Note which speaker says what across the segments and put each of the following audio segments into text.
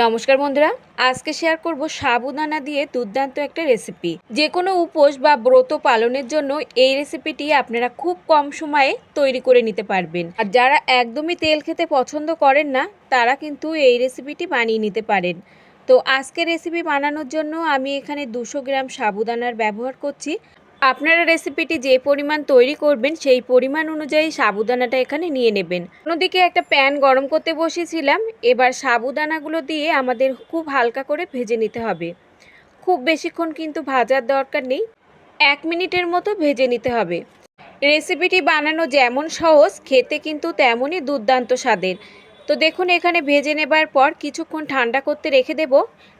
Speaker 1: নমস্কার বন্ধুরা, আজকে শেয়ার করব সাবুদানা দিয়ে দুর্দান্ত একটা রেসিপি যে কোনো উপোস বা ব্রত পালনের জন্য এই রেসিপিটি আপনারা খুব কম সময়ে তৈরি করে নিতে পারবেন। আর যারা একদমই তেল খেতে পছন্দ করেন না, তারা কিন্তু এই রেসিপিটি বানিয়ে নিতে পারেন। তো আজকে রেসিপি বানানোর জন্য আমি এখানে দুশো গ্রাম সাবুদানার ব্যবহার করছি। আপনারা রেসিপিটি যে পরিমাণ তৈরি করবেন, সেই পরিমাণ অনুযায়ী সাবুদানাটা এখানে নিয়ে নেবেন। অন্যদিকে একটা প্যান গরম করতে বসিয়েছিলাম এবার সাবুদানাগুলো দিয়ে আমাদের খুব হালকা করে ভেজে নিতে হবে। খুব বেশিক্ষণ কিন্তু ভাজার দরকার নেই, এক মিনিটের মতো ভেজে নিতে হবে। রেসিপিটি বানানো যেমন সহজ, খেতে কিন্তু তেমনই দুর্দান্ত স্বাদের। তো দেখুন, এখানে ভেজে নেবার পর কিছুক্ষণ ঠান্ডা করতে রেখে দেব।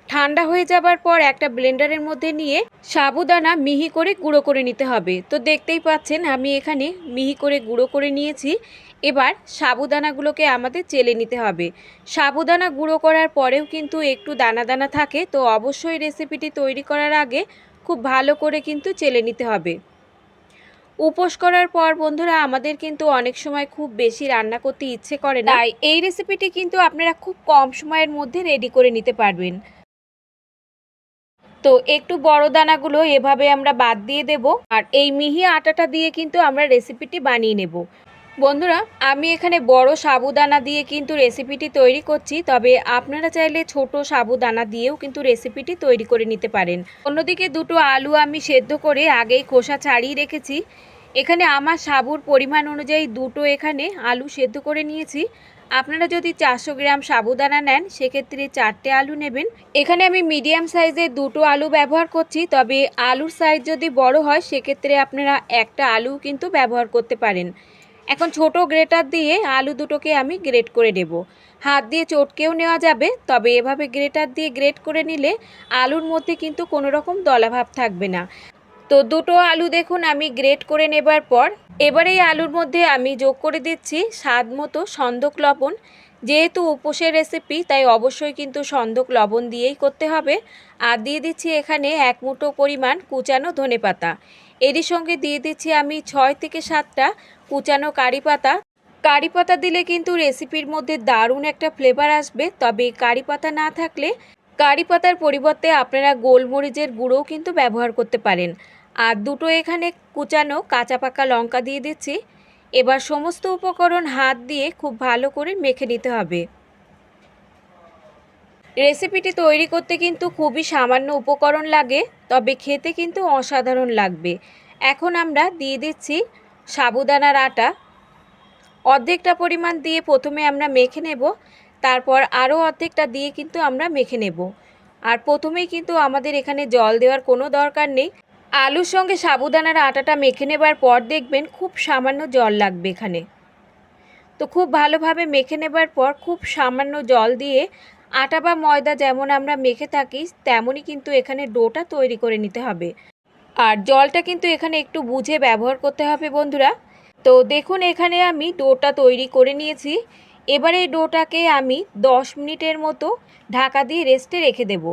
Speaker 1: ঠান্ডা হয়ে যাবার পর একটা ব্লেন্ডারের মধ্যে নিয়ে সাবুদানা মিহি করে গুঁড়ো করে নিতে হবে। তো দেখতেই পাচ্ছেন, আমি এখানে মিহি করে গুঁড়ো করে নিয়েছি। এবার সাবুদানাগুলোকে আমাদের চেলে নিতে হবে। সাবুদানা গুঁড়ো করার পরেও কিন্তু একটু দানা দানা থাকে। তো অবশ্যই রেসিপিটি তৈরি করার আগে খুব ভালো করে কিন্তু চেলে নিতে হবে। উপোস করার পর বন্ধুরা আমাদের কিন্তু অনেক সময় খুব বেশি রান্না করতে ইচ্ছে করে না। এই রেসিপিটি কিন্তু আপনারা খুব কম সময়ের মধ্যে রেডি করে নিতে পারবেন। তো একটু বড় দানাগুলো এভাবে আমরা বাদ দিয়ে দেব আর এই মিহি আটাটা দিয়ে কিন্তু আমরা রেসিপিটি বানিয়ে নেব। বন্ধুরা, আমি এখানে বড় সাবুদানা দিয়ে কিন্তু রেসিপিটি তৈরি করছি, তবে আপনারা চাইলে ছোট সাবুদানা দিয়েও কিন্তু রেসিপিটি তৈরি করে নিতে পারেন। অন্যদিকে দুটো আলু আমি সেদ্ধ করে আগেই খোসা ছাড়িয়ে রেখেছি। এখানে আমার সাবুর পরিমাণ অনুযায়ী দুটো এখানে আলু সেদ্ধ করে নিয়েছি। আপনারা যদি চারশো গ্রাম সাবুদানা নেন, সেক্ষেত্রে চারটে আলু নেবেন। এখানে আমি মিডিয়াম সাইজের দুটো আলু ব্যবহার করছি, তবে আলুর সাইজ যদি বড় হয়, সেক্ষেত্রে আপনারা একটা আলু কিন্তু ব্যবহার করতে পারেন। এখন ছোট গ্রেটার দিয়ে আলু দুটোকে আমি গ্রেট করে নেব। হাত দিয়ে চটকেও নেওয়া যাবে, তবে এভাবে গ্রেটার দিয়ে গ্রেট করে নিলে আলুর মধ্যে কিন্তু কোনো রকম দলাভাব থাকবে না। তো দুটো আলু দেখুন, আমি গ্রেট করে নেবার পর। এবার এই আলুর মধ্যে আমি যোগ করে দিচ্ছি স্বাদ মতো সন্দক লবণ। যেহেতু উপোসের রেসিপি তাই অবশ্যই কিন্তু সন্দক লবণ দিয়েই করতে হবে। আর দিয়ে দিচ্ছি এখানে এক মুঠো পরিমাণ কুচানো ধনে পাতা। এরই সঙ্গে দিয়ে দিচ্ছি আমি ছয় থেকে সাতটা কুচানো কারি পাতা। কারি পাতা দিলে কিন্তু রেসিপির মধ্যে দারুণ একটা ফ্লেভার আসবে। তবে কারি পাতা না থাকলে কারি পাতার পরিবর্তে আপনারা গোলমরিচের গুঁড়োও কিন্তু ব্যবহার করতে পারেন। আর দুটো এখানে কুচানো কাঁচা পাকা লঙ্কা দিয়ে দিচ্ছি। এবার সমস্ত উপকরণ হাত দিয়ে খুব ভালো করে মেখে নিতে হবে। রেসিপিটি তৈরি করতে কিন্তু খুবই সামান্য উপকরণ লাগে, তবে খেতে কিন্তু অসাধারণ লাগবে। এখন আমরা দিয়ে দিচ্ছি সাবুদানার আটা। অর্ধেকটা পরিমাণ দিয়ে প্রথমে আমরা মেখে নেব। তারপর আরও অর্ধেকটা দিয়ে কিন্তু আমরা মেখে নেব। আর প্রথমেই কিন্তু আমাদের এখানে জল দেওয়ার কোনো দরকার নেই। আলুর সঙ্গে সাবুদানার আটাটা মেখে নেবার পর দেখবেন খুব সামান্য জল লাগবে এখানে। তো খুব ভালোভাবে মেখে নেবার পর খুব সামান্য জল দিয়ে আটা বা ময়দা যেমন আমরা মেখে থাকি, তেমনই কিন্তু এখানে ডোটা তৈরি করে নিতে হবে। আর জলটা কিন্তু এখানে একটু বুঝে ব্যবহার করতে হবে বন্ধুরা। তো দেখুন এখানে আমি ডোটা তৈরি করে নিয়েছি। এবার ডোটাকে আমি দশ মিনিটের মতো ঢাকা দিয়ে রেস্টে রেখে দেব।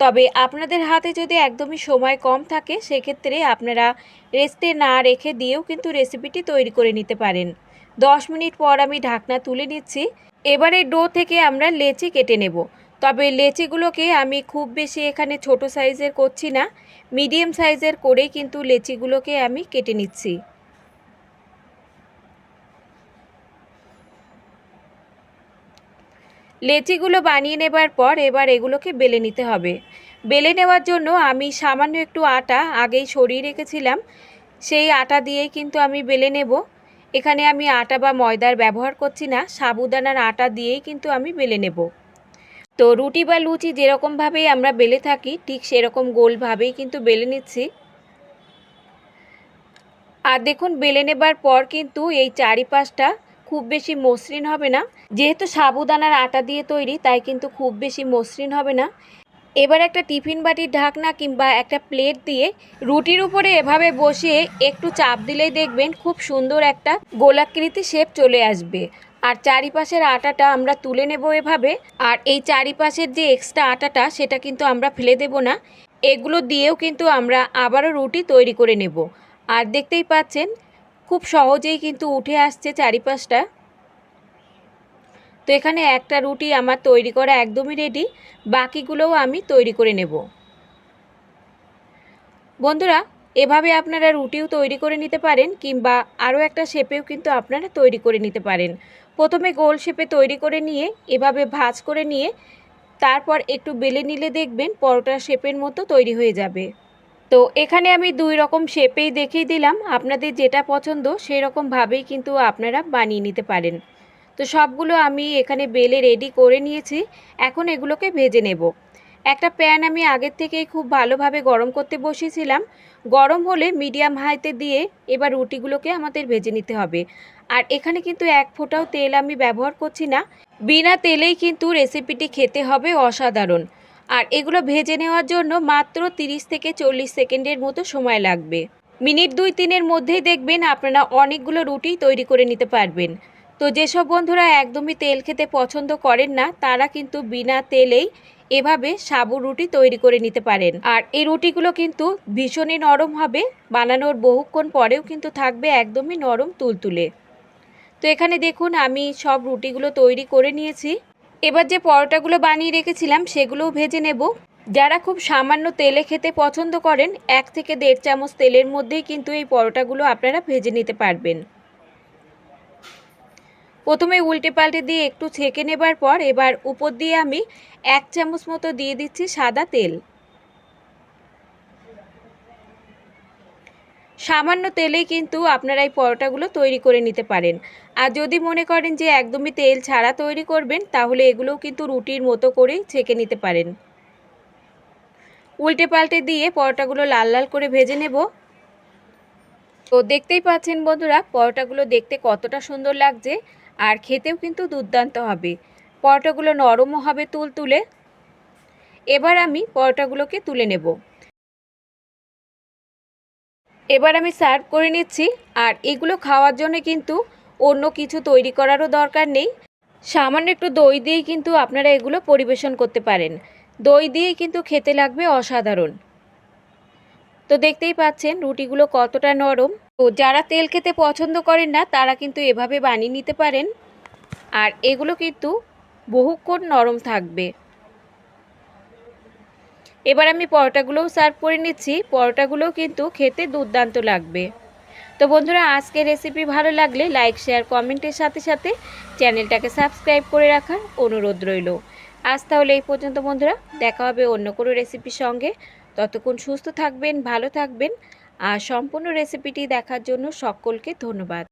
Speaker 1: তবে আপনাদের হাতে যদি একদমই সময় কম থাকে, সেক্ষেত্রে আপনারা রেস্টে না রেখে দিয়েও কিন্তু রেসিপিটি তৈরি করে নিতে পারেন। দশ মিনিট পর আমি ঢাকনা তুলে নিচ্ছি। এবারে ডো থেকে আমরা লেচি কেটে নেব। তবে লেচিগুলোকে আমি খুব বেশি এখানে ছোট সাইজের করছি না। মিডিয়াম সাইজের করেই কিন্তু লেচিগুলোকে আমি কেটে নিচ্ছি। লেচিগুলো বানিয়ে নেবার পর এবার এগুলোকে বেলে নিতে হবে। বেলে নেওয়ার জন্য আমি সামান্য একটু আটা আগেই সরিয়ে রেখেছিলাম। সেই আটা দিয়েই কিন্তু আমি বেলে নেব। এখানে আমি আটা বা ময়দার ব্যবহার করছি না, সাবুদানার আটা দিয়েই কিন্তু আমি বেলে নেব। তো রুটি বা লুচি যেরকমভাবেই আমরা বেলে থাকি, ঠিক সেরকম গোলভাবেই কিন্তু বেলে নিচ্ছি। আর দেখুন, বেলে নেবার পর কিন্তু এই চারিপাশটা খুব বেশি মসৃণ হবে না। যেহেতু সাবুদানার আটা দিয়ে তৈরি, তাই কিন্তু খুব বেশি মসৃণ হবে না। এবার একটা টিফিন বাটির ঢাকনা কিংবা একটা প্লেট দিয়ে রুটির উপরে এভাবে বসিয়ে একটু চাপ দিলেই দেখবেন খুব সুন্দর একটা গোলাকৃতি শেপ চলে আসবে। আর চারিপাশের আটাটা আমরা তুলে নেব এভাবে। আর এই চারিপাশের যে এক্সট্রা আটাটা, সেটা কিন্তু আমরা ফেলে দেব না। এগুলো দিয়েও কিন্তু আমরা আবারও রুটি তৈরি করে নেব। আর দেখতেই পাচ্ছেন খুব সহজেই কিন্তু উঠে আসছে চারিপাশটা। তো এখানে একটা রুটি আমার তৈরি করা একদমই রেডি বাকিগুলোও আমি তৈরি করে নেব। বন্ধুরা, এভাবে আপনারা রুটিও তৈরি করে নিতে পারেন কিংবা আরও একটা শেপেও কিন্তু আপনারা তৈরি করে নিতে পারেন। প্রথমে গোল শেপে তৈরি করে নিয়ে, এভাবে ভাঁজ করে নিয়ে, তারপর একটু বেলে নিলে দেখবেন পরোটা শেপের মতো তৈরি হয়ে যাবে। তো এখানে আমি দুই রকম শেপেই দেখিয়ে দিলাম। আপনাদের যেটা পছন্দ সেই রকমভাবেই কিন্তু আপনারা বানিয়ে নিতে পারেন। তো সবগুলো আমি এখানে বেলে রেডি করে নিয়েছি। এখন এগুলোকে ভেজে নেব। একটা প্যান আমি আগের থেকেই খুব ভালোভাবে গরম করতে বসিয়েছিলাম। গরম হলে মিডিয়াম হাইতে দিয়ে এবার রুটিগুলোকে আমাদের ভেজে নিতে হবে। আর এখানে কিন্তু এক ফোঁটাও তেল আমি ব্যবহার করছি না। বিনা তেলেই কিন্তু রেসিপিটি খেতে হবে অসাধারণ। আর এগুলো ভেজে নেওয়ার জন্য মাত্র 30 থেকে চল্লিশ সেকেন্ডের মতো সময় লাগবে। মিনিট দুই তিনের মধ্যেই দেখবেন আপনারা অনেকগুলো রুটি তৈরি করে নিতে পারবেন। তো যেসব বন্ধুরা একদমই তেল খেতে পছন্দ করেন না, তারা কিন্তু বিনা তেলেই এভাবে সাবু রুটি তৈরি করে নিতে পারেন। আর এই রুটিগুলো কিন্তু ভীষণই নরম হবে, বানানোর বহুক্ষণ পরেও কিন্তু থাকবে একদমই নরম তুলতুলে। তো এখানে দেখুন, আমি সব রুটিগুলো তৈরি করে নিয়েছি। এবার যে পরোটাগুলো বানিয়ে রেখেছিলাম, সেগুলোও ভেজে নেব। যারা খুব সামান্য তেলে খেতে পছন্দ করেন, এক থেকে দেড় চামচ তেলের মধ্যেই কিন্তু এই পরোটাগুলো আপনারা ভেজে নিতে পারবেন। প্রথমে উল্টে পাল্টে দিয়ে একটু ছেঁকে নেবার পর এবার উপর দিয়ে আমি এক চামচ মতো দিয়ে দিচ্ছি সাদা তেল। সামান্য তেলেই কিন্তু আপনারা এই পরোটাগুলো তৈরি করে নিতে পারেন। আর যদি মনে করেন যে একদমই তেল ছাড়া তৈরি করবেন, তাহলে এগুলোও কিন্তু রুটির মতো করেই ছেঁকে নিতে পারেন। উল্টে পাল্টে দিয়ে পরোটাগুলো লাল লাল করে ভেজে নেব। তো দেখতেই পাচ্ছেন বন্ধুরা, পরোটাগুলো দেখতে কতটা সুন্দর লাগছে, আর খেতেও কিন্তু দুর্দান্ত হবে। পরোটাগুলো নরমও হবে তুল তুলে এবার আমি পরোটাগুলোকে তুলে নেব। এবার আমি সার্ভ করে নিচ্ছি, আর এগুলো খাওয়ার জন্য কিন্তু অন্য কিছু তৈরি করারও দরকার নেই। সামান্য একটু দই দিয়েই কিন্তু আপনারা এগুলো পরিবেশন করতে পারেন। দই দিয়েই কিন্তু খেতে লাগবে অসাধারণ। তো দেখতেই পাচ্ছেন রুটিগুলো কতটা নরম। তো যারা তেল খেতে পছন্দ করেন না, তারা কিন্তু এভাবে বানিয়ে নিতে পারেন। আর এগুলো কিন্তু বহুক্ষণ নরম থাকবে। এবার আমি পরোটাগুলোও সার্ভ করে নিচ্ছি। পরোটাগুলোও কিন্তু খেতে দুর্দান্ত লাগবে। তো বন্ধুরা, আজকের রেসিপি ভালো লাগলে লাইক শেয়ার কমেন্টের সাথে সাথে চ্যানেলটাকে সাবস্ক্রাইব করে রাখার অনুরোধ রইল। আজ তাহলে এই পর্যন্ত বন্ধুরা, দেখা হবে অন্য কোনো রেসিপির সঙ্গে। ততক্ষণ সুস্থ থাকবেন, ভালো থাকবেন। আর সম্পূর্ণ রেসিপিটি দেখার জন্য সকলকে ধন্যবাদ।